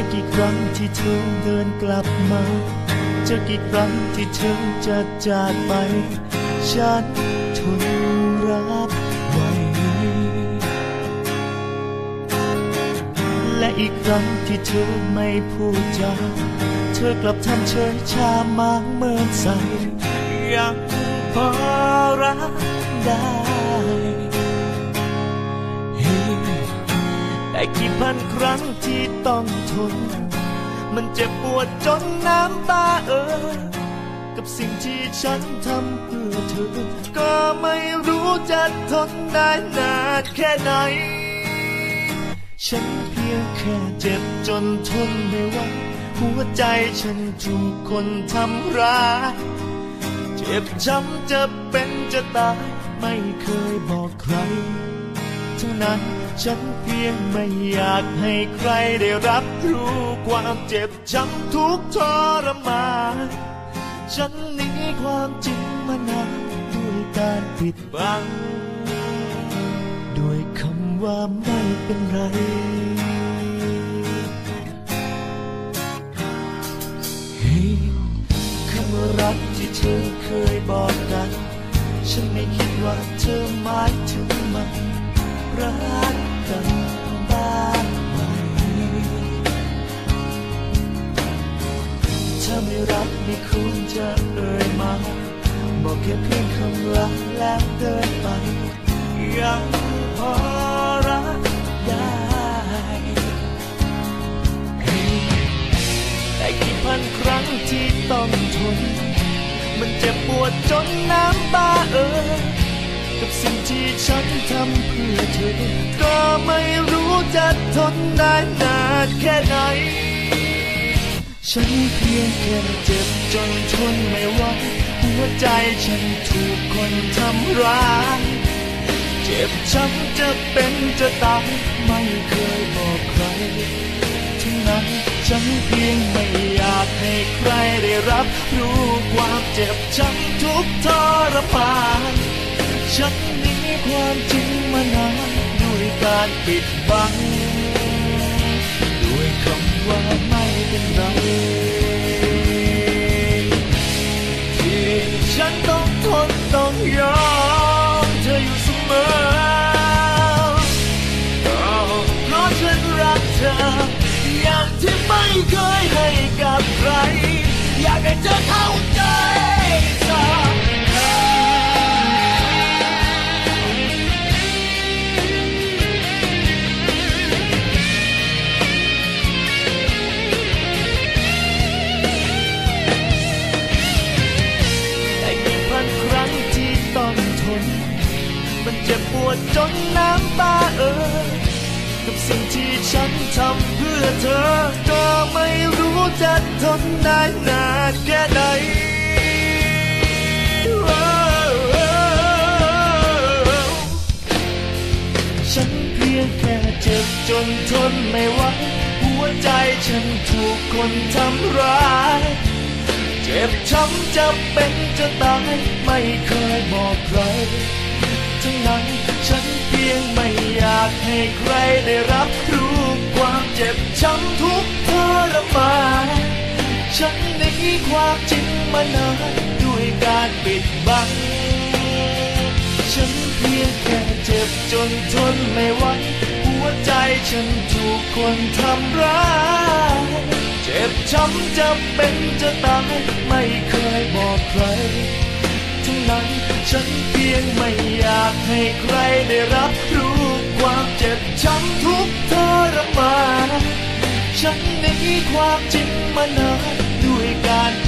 จะกี่ครั้งที่เธอเดินกลับมา จะกี่ครั้งที่เธอจะจากไป ฉันทนรับไว้ และอีกครั้งที่เธอไม่พูดจา เธอกลับทำเฉยชามางเมินใสยังพอรักได้ แต่กี่พันครั้งที่ต้องทน มันเจ็บปวดจนน้ำตาเออ กับสิ่งที่ฉันทำเพื่อเธอ ก็ไม่รู้จะทนได้นานแค่ไหน ฉันเพียงแค่เจ็บจนทนไม่ไหวหัวใจฉันถูกคนทำร้ายเจ็บช้ำจะเป็นจะตาย ไม่เคยบอกใครทั้งนั้น ฉันเพียงไม่อยากให้ใครได้รับรู้ความเจ็บช้ำทุกทรมานฉันหนีความจริงมานานด้วยการปิดบัง ด้วยคำว่าไม่เป็นไรเฮ้คำรักที่เธอเคยบอกกัน ฉันไม่คิดว่าเธอหมายถึงมันรัก กันบ้างไหมถ้าไม่รักไม่ควรจะเอ่ยมาบอกแค่เพียงคำลาแล้วเดินไป ยังพอรักได้แต่กี่พันครั้งที่ต้องทน มันเจ็บปวดจนน้ำตาเอ่อ กับสิ่งที่ฉันทำเพื่อเธอ ก็ไม่รู้จะทนได้นานแค่ไหน ฉันเพียงแค่เจ็บจนทนไม่ไหวหัวใจฉันถูกคนทำร้ายเจ็บช้ำจะเป็นจะตายไม่เคยบอกใครทั้งนั้นฉันเพียงไม่อยากให้ใครได้รับ รู้ความเจ็บช้ำทุกทรมาน ฉันหนีความจริงมานานด้วยการปิดบัง ด้วยคำว่าไม่เป็นไรที่ฉันต้องทนต้องยอมเธออยู่เสมอเพราะฉันรักเธอ อย่างที่ไม่เคยให้กับใคร อยากให้เธอเข้าใจ มันเจ็บปวดจนน้ำตาเอ่อกับสิ่งที่ฉันทำเพื่อเธอ ก็ไม่รู้จะทนได้นานแค่ไหนฉันเพียงแค่เจ็บจนทนไม่ไหวหัวใจฉันถูกคนทำร้ายเจ็บช้ำจะเป็นจะตาย ไม่เคยบอกใคร ทั้งนั้น ฉันเพียงไม่อยากให้ใครได้รับรู้ความเจ็บช้ำทุกข์ทรมานฉันหนีความจริงมานานด้วยการปิดบัง ฉันเพียงแค่เจ็บจนทนไม่ไหวหัวใจฉันถูกคนทำร้ายเจ็บช้ำจะเป็นจะตายไม่เคยบอกใคร ทั้งนั้น ฉันเพียงไม่อยากให้ใครได้รับรู้ความเจ็บช้ำทุกทรมานฉันหนีความจริงมานานด้วยกันไร